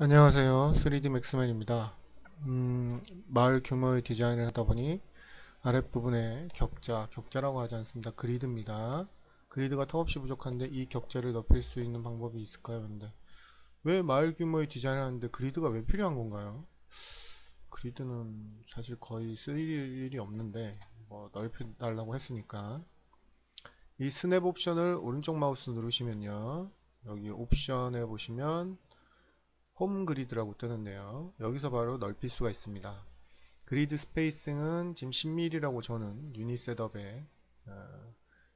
안녕하세요. 3D 맥스맨입니다. 음, 마을 규모의 디자인을 하다 보니 아랫부분에 격자, 격자라고 하지 않습니다. 그리드입니다. 그리드가 턱없이 부족한데 이 격자를 높일 수 있는 방법이 있을까요? 근데 왜 마을 규모의 디자인을 하는데 그리드가 왜 필요한 건가요? 그리드는 사실 거의 쓸 일이 없는데 뭐 넓혀달라고 했으니까 이 스냅 옵션을 오른쪽 마우스 누르시면요 여기 옵션에 보시면 홈 그리드라고 뜨는데요. 여기서 바로 넓힐 수가 있습니다. 그리드 스페이싱은 지금 10mm라고 저는 유닛 셋업에 어,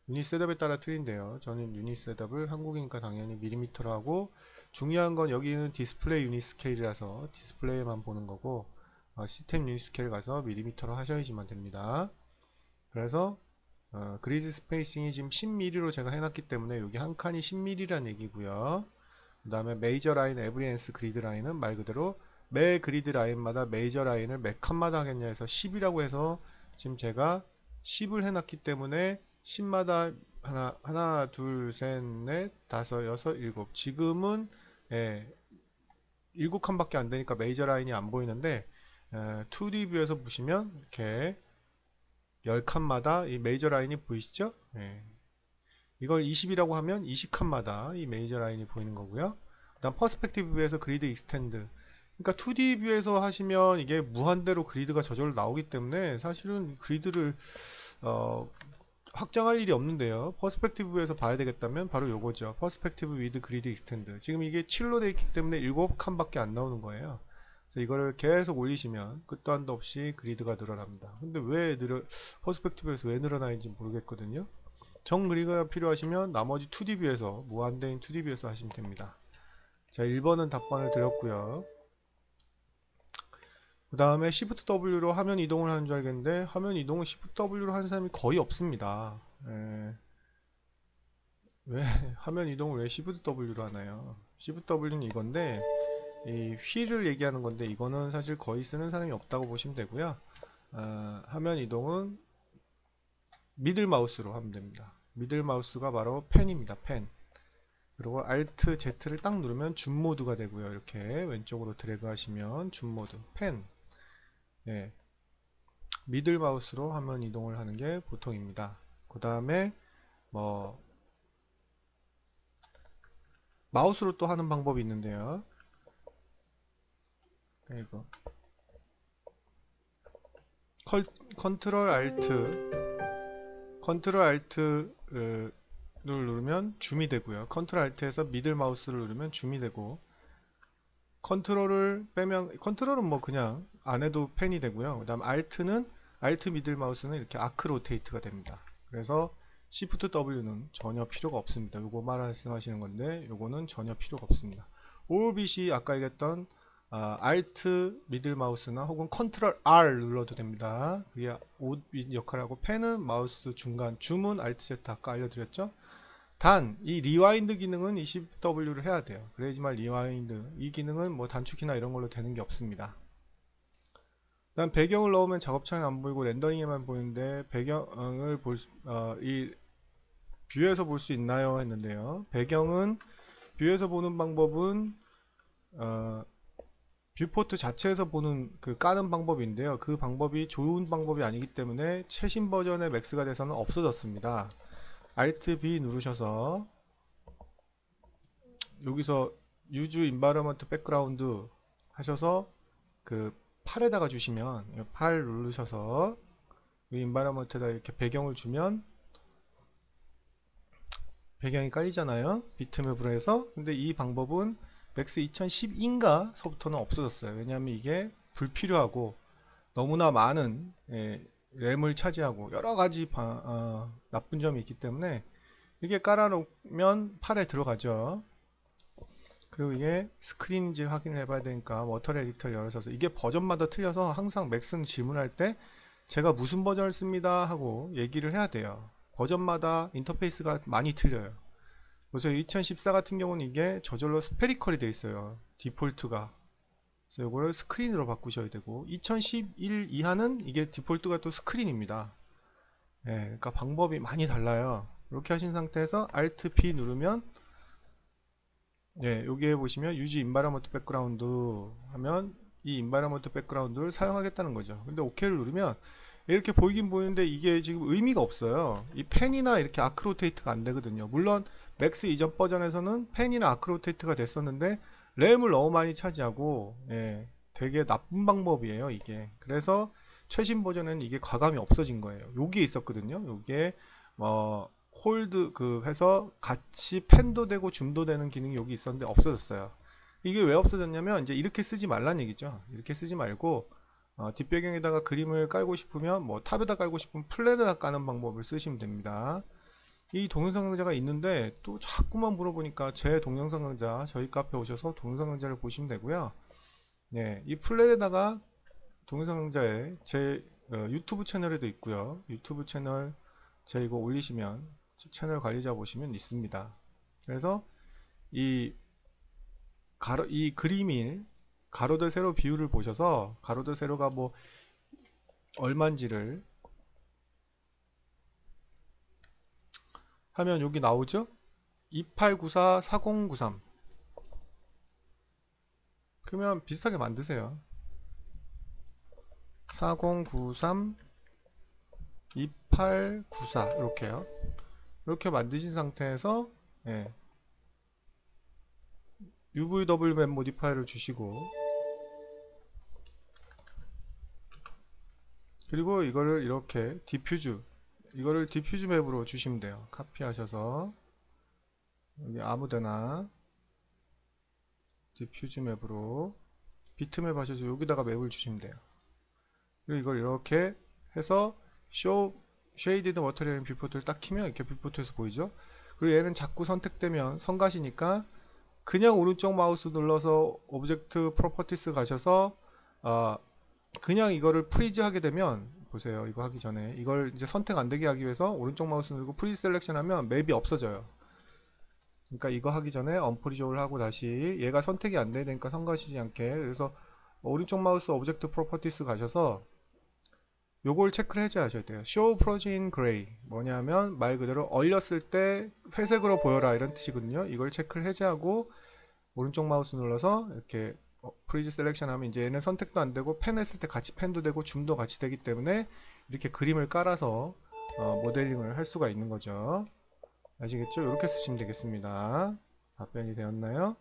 유닛 셋업에 따라 틀린데요. 저는 유닛 셋업을 한국이니까 당연히 밀리미터로 하고 중요한 건 여기는 디스플레이 유닛 스케일이라서 디스플레이만 보는 거고 어, 시스템 유닛 스케일 가서 밀리미터로 하셔야지만 됩니다. 그래서 어, 그리드 스페이싱이 지금 10mm로 제가 해놨기 때문에 여기 한 칸이 10mm란 얘기고요. 그 다음에 메이저 라인 에브리엔스 그리드 라인은 말 그대로 매 그리드 라인마다 메이저 라인을 몇 칸마다 하겠냐 해서 10이라고 해서 지금 제가 10을 해놨기 때문에 10마다 하나, 하나, 둘, 셋, 넷, 다섯, 여섯, 일곱. 지금은, 예, 일곱 칸밖에 안 되니까 메이저 라인이 안 보이는데, 에, 2D 뷰에서 보시면, 이렇게, 10칸마다 이 메이저 라인이 보이시죠? 예, 이걸 20이라고 하면 20칸마다 이 메이저 라인이 보이는 거고요. 그다음 퍼스펙티브 뷰에서 그리드 익스텐드. 그러니까 2D 뷰에서 하시면 이게 무한대로 그리드가 저절로 나오기 때문에 사실은 그리드를 어, 확장할 일이 없는데요. 퍼스펙티브 뷰에서 봐야 되겠다면 바로 요거죠. 퍼스펙티브 위드 그리드 익스텐드. 지금 이게 7로 되어 있기 때문에 7칸밖에 안 나오는 거예요. 그래서 이거를 계속 올리시면 끝도 한도 없이 그리드가 늘어납니다. 근데 왜 늘어 퍼스펙티브에서 왜 늘어나는지 모르겠거든요. 정그리가 필요하시면 나머지 2D 뷰에서 무한대인 2D 뷰에서 하시면 됩니다. 자 1번은 답변을 드렸고요. 그 다음에 Shift W로 화면 이동을 하는 줄 알겠는데 화면 이동을 Shift W로 하는 사람이 거의 없습니다. 예. 왜 화면 이동을 왜 Shift W로 하나요? Shift W는 이건데 이 휠을 얘기하는 건데 이거는 사실 거의 쓰는 사람이 없다고 보시면 되고요. 어, 화면 이동은 미들 마우스로 하면 됩니다. 미들 마우스가 바로 펜입니다. 펜. 그리고 Alt Z를 딱 누르면 줌 모드가 되고요. 이렇게 왼쪽으로 드래그 하시면 줌 모드, 펜. 예. 미들 마우스로 화면 이동을 하는 게 보통입니다. 그 다음에 뭐 마우스로 또 하는 방법이 있는데요. 이거 컨트롤 알트 컨트롤 알트를 누르면 줌이 되고요. 컨트롤 알트에서 미들 마우스를 누르면 줌이 되고 컨트롤을 빼면 컨트롤은 뭐 그냥 안 해도 펜이 되고요. 그 다음 알트는 알트 미들 마우스는 이렇게 아크 로테이트가 됩니다. 그래서 Shift W는 전혀 필요가 없습니다. 요거 말씀하시는 건데 요거는 전혀 필요가 없습니다. 오비시 아까 얘기했던 아, Alt 미들 마우스나 혹은 Ctrl R 눌러도 됩니다. 그게 옷 역할하고 펜은 마우스 중간, 줌은 Alt Z 아까 알려드렸죠. 단, 이 리와인드 기능은 20W를 해야 돼요. 그래야지만 리와인드, 이 기능은 뭐 단축키나 이런 걸로 되는 게 없습니다. 다음 배경을 넣으면 작업창에 안 보이고 렌더링에만 보이는데 배경을 볼 수, 어, 이 뷰에서 볼 수 있나요? 했는데요. 배경은 뷰에서 보는 방법은 어, 뷰포트 자체에서 보는 그 까는 방법인데요. 그 방법이 좋은 방법이 아니기 때문에 최신 버전의 맥스가 돼서는 없어졌습니다. Alt B 누르셔서 여기서 Use Environment Background 하셔서 그 팔에다가 주시면 팔 누르셔서 이 environment에다 이렇게 배경을 주면 배경이 깔리잖아요. 비트맵으로 해서 근데 이 방법은 맥스 2010인가 서부터는 없어졌어요. 왜냐하면 이게 불필요하고 너무나 많은 예, 램을 차지하고 여러 가지 바, 어, 나쁜 점이 있기 때문에 이렇게 깔아놓으면 팔에 들어가죠. 그리고 이게 스크린인지 확인을 해봐야 되니까 워터 에디터를 열어서 이게 버전마다 틀려서 항상 맥스는 질문할 때 제가 무슨 버전을 씁니다 하고 얘기를 해야 돼요. 버전마다 인터페이스가 많이 틀려요. 그래서 2014 같은 경우는 이게 저절로 스페리컬이 되어 있어요. 디폴트가. 그래서 이거를 스크린으로 바꾸셔야 되고 2011 이하는 이게 디폴트가 또 스크린입니다. 예, 그러니까 방법이 많이 달라요. 이렇게 하신 상태에서 Alt P 누르면 네, 여기에 보시면 유지 인바라먼트 백그라운드 하면 이 인바라먼트 백그라운드를 사용하겠다는 거죠. 근데 OK를 누르면 이렇게 보이긴 보이는데 이게 지금 의미가 없어요. 이 펜이나 이렇게 아크로테이트가 안 되거든요. 물론 맥스 이전 버전에서는 펜이나 아크로테이트가 됐었는데 램을 너무 많이 차지하고 예, 되게 나쁜 방법이에요 이게. 그래서 최신 버전에는 이게 과감히 없어진 거예요. 여기에 있었거든요. 여기에 어, 홀드 그 해서 같이 펜도 되고 줌도 되는 기능이 여기 있었는데 없어졌어요. 이게 왜 없어졌냐면 이제 이렇게 쓰지 말란 얘기죠. 이렇게 쓰지 말고 어, 뒷배경에다가 그림을 깔고 싶으면 뭐 탑에다 깔고 싶으면 플랫에다 까는 방법을 쓰시면 됩니다. 이 동영상 강좌가 있는데 또 자꾸만 물어보니까 제 동영상 강좌 저희 카페 오셔서 동영상 강좌를 보시면 되고요. 네, 이 플랫에다가 동영상 강좌에 제 어, 유튜브 채널에도 있고요. 유튜브 채널 제 이거 올리시면 채널 관리자 보시면 있습니다. 그래서 이 가로 이 그림일 가로대 세로 비율을 보셔서 가로대 세로가 뭐 얼마인지를 하면 여기 나오죠? 2894 4093 그러면 비슷하게 만드세요. 4093 2894 이렇게요. 이렇게 만드신 상태에서 예, UVW 맵 모디파이를 주시고 그리고 이거를 이렇게 디퓨즈 이거를 디퓨즈 맵으로 주시면 돼요. 카피하셔서 여기 아무데나 디퓨즈 맵으로 비트맵 하셔서 여기다가 맵을 주시면 돼요. 그리고 이걸 이렇게 해서 쇼 쉐이디드 머터리얼 뷰포트를 딱 키면 이렇게 뷰포트에서 보이죠? 그리고 얘는 자꾸 선택되면 성가시니까 그냥 오른쪽 마우스 눌러서 오브젝트 프로퍼티스 가셔서 어, 그냥 이거를 프리즈 하게 되면 보세요. 이거 하기 전에 이걸 이제 선택 안 되게 하기 위해서 오른쪽 마우스 누르고 프리즈 셀렉션 하면 맵이 없어져요. 그러니까 이거 하기 전에 언프리즈를 하고 다시 얘가 선택이 안 되니까 성가시지 않게 그래서 오른쪽 마우스 오브젝트 프로퍼티스 가셔서 요걸 체크를 해제하셔야 돼요. Show Protein Gray 뭐냐면 말 그대로 얼렸을 때 회색으로 보여라 이런 뜻이거든요. 이걸 체크를 해제하고 오른쪽 마우스 눌러서 이렇게 어, 프리즈 셀렉션 하면 이제 얘는 선택도 안 되고 펜 했을 때 같이 펜도 되고 줌도 같이 되기 때문에 이렇게 그림을 깔아서 어, 모델링을 할 수가 있는 거죠. 아시겠죠? 이렇게 쓰시면 되겠습니다. 답변이 되었나요?